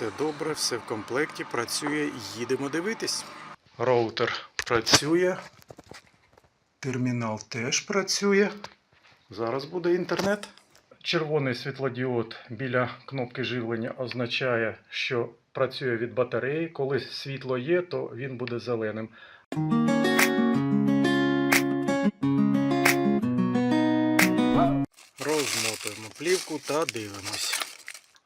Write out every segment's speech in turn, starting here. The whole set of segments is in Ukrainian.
Все добре, все в комплекті, працює, їдемо дивитись. Роутер працює. Термінал теж працює. Зараз буде інтернет. Червоний світлодіод біля кнопки живлення означає, що працює від батареї. Коли світло є, то він буде зеленим. Розмотуємо плівку та дивимось.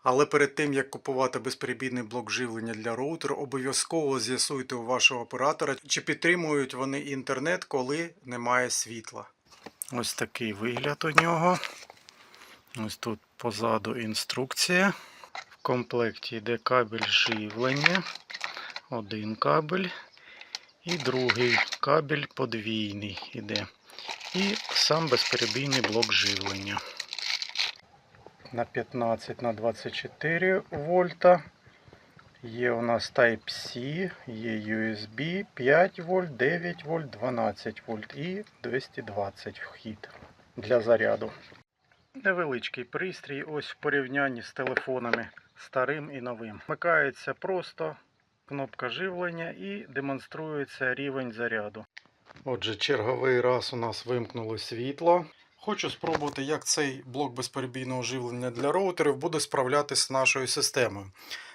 Але перед тим як купувати безперебійний блок живлення для роутеру, обов'язково з'ясуйте у вашого оператора, чи підтримують вони інтернет, коли немає світла. Ось такий вигляд у нього. Ось тут позаду інструкція. В комплекті йде кабель живлення, один кабель і другий кабель подвійний іде. І сам безперебійний блок живлення. На 15 на 24 вольта. Є у нас Type-C, є USB 5 вольт, 9 вольт, 12 вольт і 220 вхід для заряду. Невеличкий пристрій, ось в порівнянні з телефонами старим і новим. Вмикається просто кнопка живлення і демонструється рівень заряду. Отже, черговий раз у нас вимкнуло світло. Хочу спробувати, як цей блок безперебійного живлення для роутерів буде справлятися з нашою системою.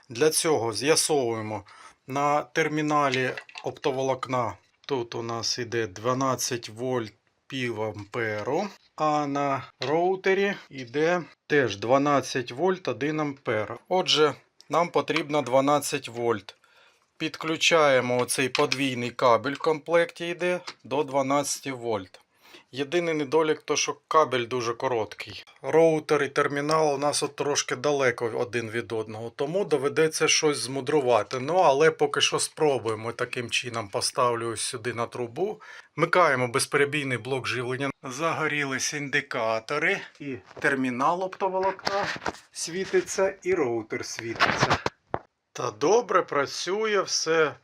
Для цього з'ясовуємо на терміналі оптоволокна. Тут у нас іде 12 вольт пів а на роутері йде теж 12 вольт 1 ампер. Отже, нам потрібно 12 вольт. Підключаємо оцей подвійний кабель в комплекті йде до 12 вольт. Єдиний недолік, то що кабель дуже короткий. Роутер і термінал у нас от трошки далеко один від одного, тому доведеться щось змудрувати. Ну, але поки що спробуємо таким чином поставлю сюди на трубу. Вмикаємо безперебійний блок живлення. Загорілись індикатори, і термінал оптоволокна світиться, і роутер світиться. Та добре працює все.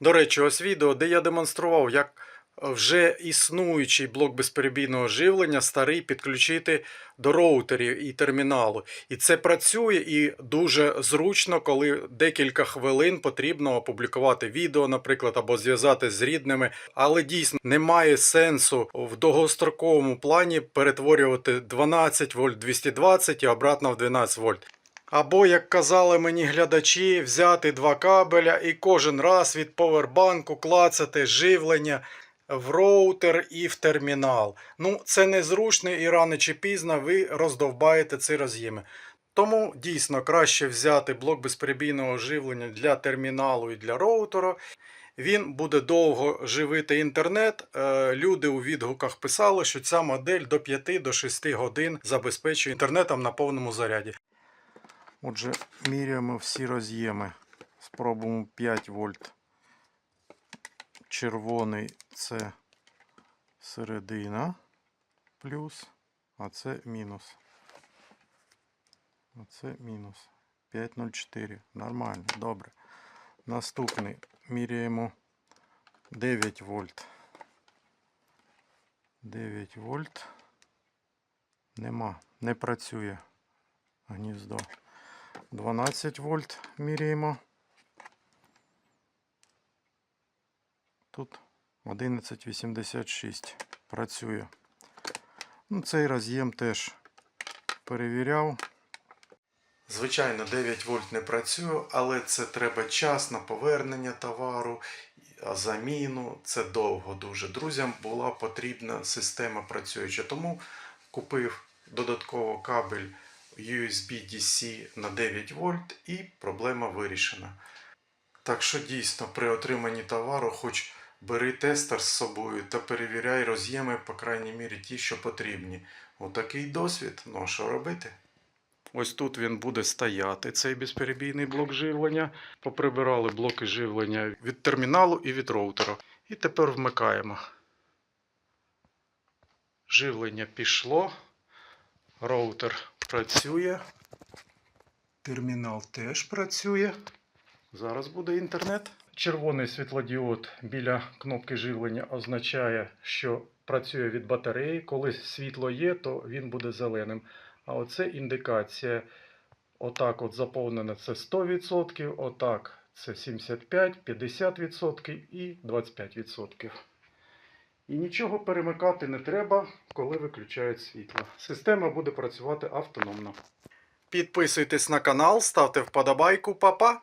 До речі, ось відео, де я демонстрував, як вже існуючий блок безперебійного живлення старий підключити до роутерів і терміналу. І це працює і дуже зручно, коли декілька хвилин потрібно опублікувати відео, наприклад, або зв'язати з рідними. Але дійсно немає сенсу в довгостроковому плані перетворювати 12 вольт 220 і обратно в 12 вольт. Або, як казали мені глядачі, взяти два кабеля і кожен раз від повербанку клацати живлення в роутер і в термінал. Ну, це незручно і рано чи пізно ви роздовбаєте ці роз'єми. Тому дійсно краще взяти блок безперебійного живлення для терміналу і для роутера. Він буде довго живити інтернет. Е, Люди у відгуках писали, що ця модель до 5-6 годин забезпечує інтернетом на повному заряді. Отже, міряємо всі роз'єми. Спробуємо 5 вольт. Червоний це середина плюс, а це мінус. Оце мінус. 5,04. Нормально, добре. Наступний міряємо 9 вольт. 9 вольт. Нема, не працює гніздо. 12 вольт міряємо. Тут 1186 працює. Ну, цей роз'єм теж перевіряв. Звичайно, 9 вольт не працює, але це треба час на повернення товару, заміну. Це довго дуже. Друзям була потрібна система працююча. Тому купив додатково кабель USB-DC на 9 вольт і проблема вирішена. Так що дійсно при отриманні товару, хоч бери тестер з собою та перевіряй роз'єми, по крайній мірі, ті, що потрібні. Отакий досвід. Ну а що робити? Ось тут він буде стояти, цей безперебійний блок живлення. Поприбирали блоки живлення від терміналу і від роутера. І тепер вмикаємо. Живлення пішло. Роутер працює. Термінал теж працює. Зараз буде інтернет. Червоний світлодіод біля кнопки живлення означає, що працює від батареї. Коли світло є, то він буде зеленим. А оце індикація Отак от заповнене це 100%, отак це 75%, 50% і 25%. І нічого перемикати не треба, коли виключають світло. Система буде працювати автономно. Підписуйтесь на канал, ставте вподобайку, Па-па!